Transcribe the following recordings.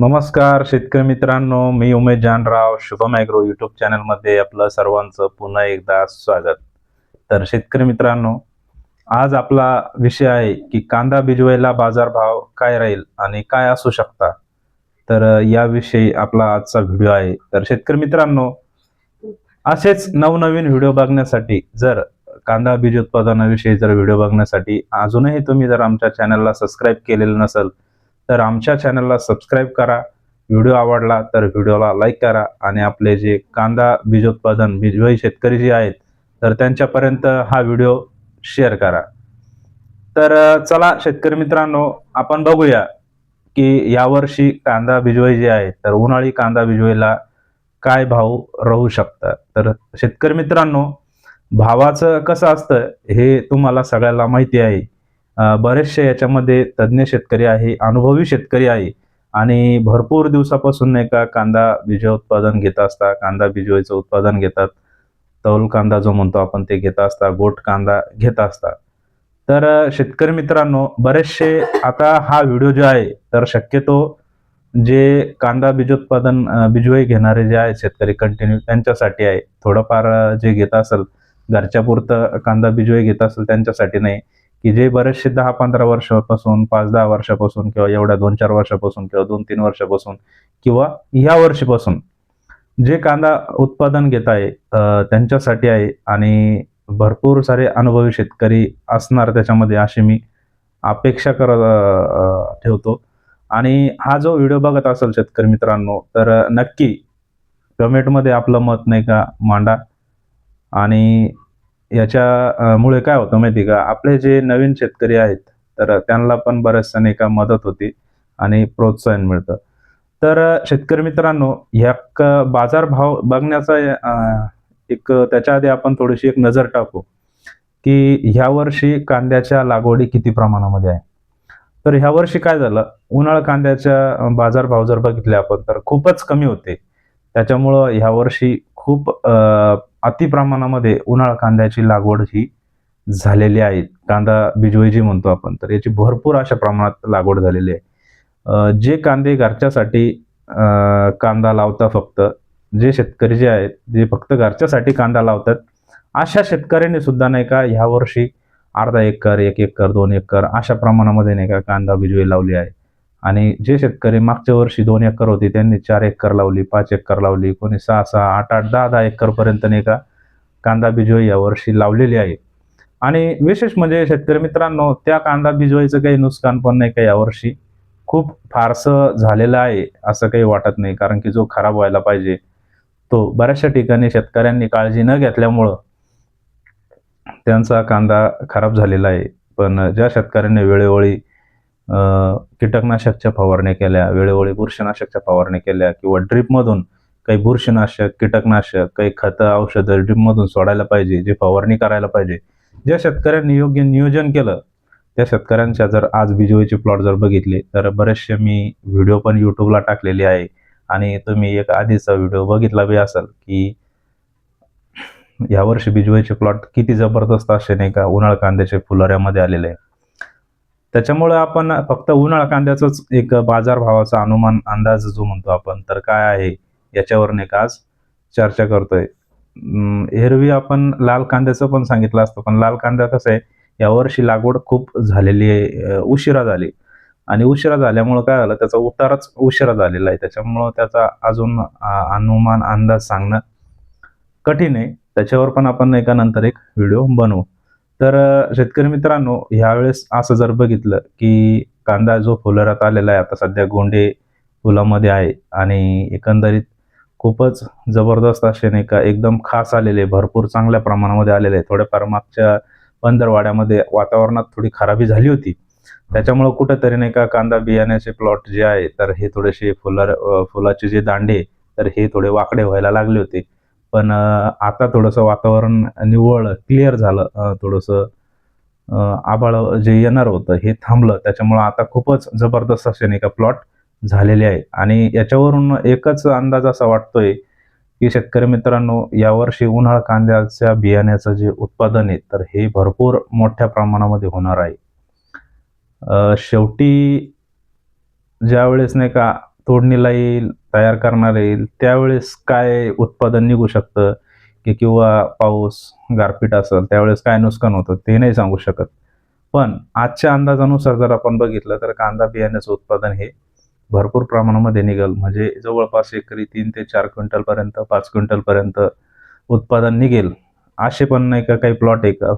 नमस्कार शेतकरी मित्रांनो. मी उमेश जानराव शुभम ॲग्रो यूट्यूब चॅनलमध्ये आपलं सर्वांचं पुन्हा एकदा स्वागत. तर शेतकरी मित्रांनो आज आपला विषय आहे की कांदा भिजवायला बाजारभाव काय राहील आणि काय असू शकता? तर याविषयी आपला आजचा व्हिडिओ आहे. तर शेतकरी मित्रांनो असेच नवनवीन व्हिडिओ बघण्यासाठी जर कांदा बीज उत्पादनाविषयी जर व्हिडिओ बघण्यासाठी अजूनही तुम्ही जर आमच्या चॅनलला सबस्क्राईब केलेलं नसेल तर आमच्या चॅनलला सबस्क्राईब करा. व्हिडिओ आवडला तर व्हिडिओला लाईक करा. आणि आपले जे कांदा बीजोत्पादन बिजवाई शेतकरी जे आहेत तर त्यांच्यापर्यंत हा व्हिडिओ शेअर करा. तर चला शेतकरी मित्रांनो आपण बघूया की यावर्षी कांदा बिजवाई जे आहे तर उन्हाळी कांदा बिजवाईला काय भाव राहू शकतात? तर शेतकरी मित्रांनो भावाचं कसं असतं हे तुम्हाला सगळ्याला माहिती आहे. बरेचसे याच्यामध्ये तज्ज्ञ शेतकरी आहे अनुभवी शेतकरी आहे आणि भरपूर दिवसापासून नाही का कांदा बीज उत्पादन घेत असता कांदा बिजवाईचं उत्पादन घेतात. तौल कांदा जो म्हणतो आपण ते घेत असता गोट कांदा घेत असता तर शेतकरी मित्रांनो बरेचसे आता हा व्हिडिओ जो आहे तर शक्यतो जे कांदा बीजोत्पादन अ, बिजवाई घेणारे जे आहेत शेतकरी कंटिन्यू त्यांच्यासाठी आहे. थोडंफार जे घेत असेल घरच्या पुरतं कांदा बिजवाई घेत असेल त्यांच्यासाठी नाही. की जे बरेचसे दहा पंधरा वर्षापासून पाच दहा वर्षापासून किंवा एवढ्या दोन चार वर्षापासून किंवा दोन तीन वर्षापासून किंवा या वर्षीपासून जे कांदा उत्पादन घेत आहे त्यांच्यासाठी आहे आणि भरपूर सारे अनुभवी शेतकरी असणार त्याच्यामध्ये अशी मी अपेक्षा करत ठेवतो. आणि हा जो व्हिडिओ बघत असेल शेतकरी मित्रांनो तर नक्की कमेंटमध्ये आपलं मत नाही का मांडा. आणि याच्यामुळे काय होतं माहिती का? आपले जे नवीन शेतकरी आहेत तर त्यांना पण बऱ्याचशा नाही का मदत होती आणि प्रोत्साहन मिळतं. तर शेतकरी मित्रांनो ह्या क- बाजारभाव बघण्याचा एक त्याच्या आधी आपण थोडीशी एक नजर टाकू की ह्या वर्षी कांद्याच्या लागवडी किती प्रमाणामध्ये आहे? तर ह्या वर्षी काय झालं? उन्हाळ कांद्याच्या बाजारभाव जर बघितले आपण तर खूपच कमी होते. त्याच्यामुळं ह्या वर्षी खूप अति प्रमाणामध्ये उन्हाळा कांद्याची लागवड ही झालेली आहे. कांदा बिजवई जी म्हणतो आपण तर याची भरपूर अशा प्रमाणात लागवड झालेली आहे. जे कांदे घरच्यासाठी कांदा लावता फक्त जे शेतकरी जे आहेत जे फक्त घरच्यासाठी कांदा लावतात अशा शेतकऱ्यांनी सुद्धा नाही का ह्या वर्षी अर्धा एकर एक एकर दोन एकर अशा प्रमाणामध्ये नाही का कांदा बिजवे लावली आहे. आणि जे शेतकरी मागच्या वर्षी दोन एकर होती त्यांनी चार एकर लावली पाच एकर लावली कोणी सहा सहा आठ आठ दहा दहा एकर पर्यंत नाही का कांदा बिजवई यावर्षी लावलेली आहे. आणि विशेष म्हणजे शेतकरी मित्रांनो त्या कांदा बिजवाईचं काही नुकसान पण नाही का यावर्षी खूप फारसं झालेलं आहे असं काही वाटत नाही कारण की जो खराब व्हायला पाहिजे तो बऱ्याचशा ठिकाणी शेतकऱ्यांनी काळजी न घेतल्यामुळं त्यांचा कांदा खराब झालेला आहे. पण ज्या शेतकऱ्यांनी वेळोवेळी कीटकनाशकच्या फवारण्या केल्या वेळोवेळी बुरशीनाशकच्या फवारण्या केल्या किंवा ड्रीपमधून काही बुरशीनाशक कीटकनाशक काही खतं औषधं ड्रीपमधून सोडायला पाहिजे जे फवारणी करायला पाहिजे. ज्या शेतकऱ्यांनी योग्य नियोजन केलं त्या शेतकऱ्यांच्या जर आज बिजोईचे प्लॉट जर बघितले तर बरेचसे मी व्हिडिओ पण यूट्यूबला टाकलेले आहे. आणि तुम्ही एक आधीचा व्हिडिओ बघितला बी असाल की यावर्षी बिजवाईचे प्लॉट किती जबरदस्त असे नाही का उन्हाळ कांद्याचे फुलाऱ्यामध्ये आलेले आहे. त्याच्यामुळे आपण फक्त उन्हाळा कांद्याचाच एक बाजारभावाचा अनुमान अंदाज जो म्हणतो आपण तर काय आहे याच्यावर नाही का आज चर्चा करतोय. एरवी आपण लाल कांद्याचं पण सांगितलं असतं पण लाल कांदा कसं आहे यावर्षी लागवड खूप झालेली आहे उशिरा झाली. आणि उशिरा झाल्यामुळं काय झालं त्याचा उतारच उशिरा झालेला आहे. त्याच्यामुळं त्याचा अजून अनुमान अंदाज सांगणं कठीण आहे. त्याच्यावर पण आपण एका नंतर एक व्हिडिओ बनवू. तर शेतकरी मित्रांनो ह्यावेळेस असं जर बघितलं की कांदा जो फुलरात आलेला आहे आता सध्या गोंडे फुलामध्ये आहे आणि एकंदरीत खूपच जबरदस्त असे नाही का एकदम खास आलेले भरपूर चांगल्या प्रमाणामध्ये आलेले आहे थोड्याफार मागच्या पंधरवाड्यामध्ये वातावरणात थोडी खराबी झाली होती. त्याच्यामुळं कुठंतरी नाही का कांदा बियाण्याचे प्लॉट जे आहे तर हे थोडेसे फुलर फुलाचे जे दांडे तर हे थोडे वाकडे व्हायला लागले होते. पण आता थोडंसं वातावरण निव्वळ क्लिअर झालं. थोडंसं आभाळ जे येणार होतं हे थांबलं. त्याच्यामुळं आता खूपच जबरदस्त असे नाही का प्लॉट झालेले आहे आणि याच्यावरून एकच अंदाज असा वाटतोय की शेतकरी मित्रांनो यावर्षी उन्हाळ कांद्याच्या बियाण्याचं जे उत्पादन आहे तर हे भरपूर मोठ्या प्रमाणामध्ये होणार आहे. शेवटी ज्या वेळेस नाही का तोडणीला येईल तयार करणार येईल त्यावेळेस काय उत्पादन निघू शकतं? की किंवा पाऊस गारपीट असेल त्यावेळेस काय नुकसान होतं ते नाही सांगू शकत. पण आजच्या अंदाजानुसार जर आपण बघितलं तर कांदा बियाण्याचं उत्पादन हे भरपूर प्रमाणामध्ये निघेल. म्हणजे जवळपास एकरी तीन ते चार क्विंटलपर्यंत पाच क्विंटलपर्यंत उत्पादन निघेल. असे पण नाही का काही प्लॉट आहे का?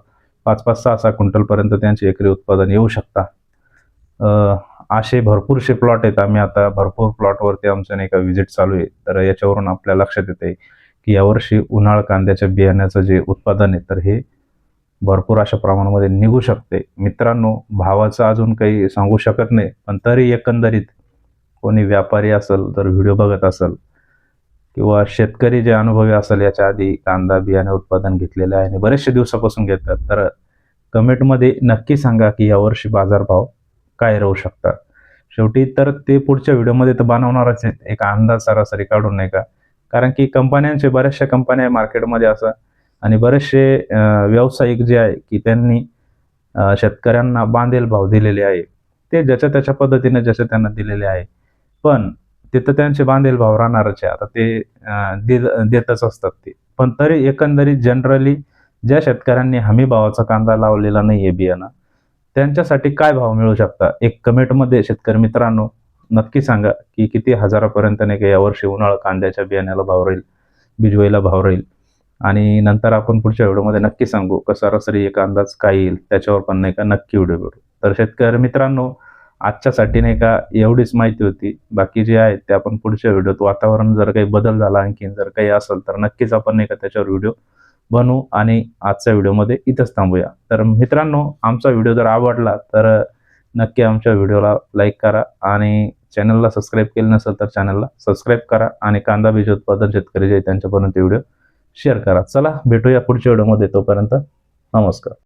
पाच पाच सहा सहा क्विंटलपर्यंत त्यांचे एकरी उत्पादन येऊ शकता. असे भरपूरसे प्लॉट आहेत. आम्ही आता भरपूर प्लॉटवरती आमचं नाही का व्हिजिट चालू आहे. तर याच्यावरून आपल्या लक्षात येते की यावर्षी उन्हाळ कांद्याच्या बियाण्याचं जे उत्पादन आहे तर हे भरपूर अशा प्रमाणामध्ये निघू शकते. मित्रांनो भावाचं अजून काही सांगू शकत नाही पण तरी एकंदरीत कोणी व्यापारी असेल तर व्हिडिओ बघत असेल किंवा शेतकरी जे अनुभवी असेल याच्या आधी कांदा बियाणे उत्पादन घेतलेलं आहे आणि बरेचशे दिवसापासून घेतात. तर कमेंटमध्ये नक्की सांगा की यावर्षी बाजारभाव काय राहू शकतात? शेवटी तर ते पुढच्या व्हिडिओमध्ये तर बनवणारच आहेत. एक अंदाज सरासरी काढून नाही का? कारण की कंपन्यांचे बऱ्याचशा कंपन्या आहे मार्केटमध्ये असं. आणि बरेचसे व्यावसायिक जे आहे की त्यांनी शेतकऱ्यांना बांधेल भाव दिलेले आहे. ते ज्याच्या त्याच्या पद्धतीने जसे त्यांना दिलेले आहे. पण तिथं त्यांचे बांधेल भाव राहणारच आहे. आता ते देतच असतात ते. पण तरी एकंदरीत जनरली ज्या शेतकऱ्यांनी हमी भावाचा कांदा लावलेला नाही आहे बियाणं त्यांच्यासाठी काय भाव मिळू शकता? एक कमेंटमध्ये शेतकरी मित्रांनो नक्की सांगा की किती हजारापर्यंत नाही का यावर्षी उन्हाळा कांद्याच्या बियाण्याला भाव राहील बिजवाईला भाव राहील? आणि नंतर आपण पुढच्या व्हिडिओमध्ये नक्की सांगू का सरासरी एक अंदाज काय येईल त्याच्यावर पण नाही का नक्की व्हिडिओ भेटू तर शेतकरी मित्रांनो आजच्यासाठी नाही का एवढीच माहिती होती. बाकी जे आहे ते आपण पुढच्या व्हिडिओत वातावरण जर काही बदल झाला आणखीन जर काही असेल तर नक्कीच आपण नाही का त्याच्यावर व्हिडिओ बनवू आणि आजच्या व्हिडिओमध्ये इथंच थांबूया. तर मित्रांनो आमचा व्हिडिओ जर आवडला तर नक्की आमच्या व्हिडिओला लाईक करा आणि चॅनलला सबस्क्राईब केलं नसेल तर चॅनलला सबस्क्राईब करा आणि कांदा बीज उत्पादन शेतकरी जे त्यांच्यापर्यंत व्हिडिओ शेअर करा. चला भेटूया पुढच्या व्हिडिओमध्ये. तोपर्यंत नमस्कार.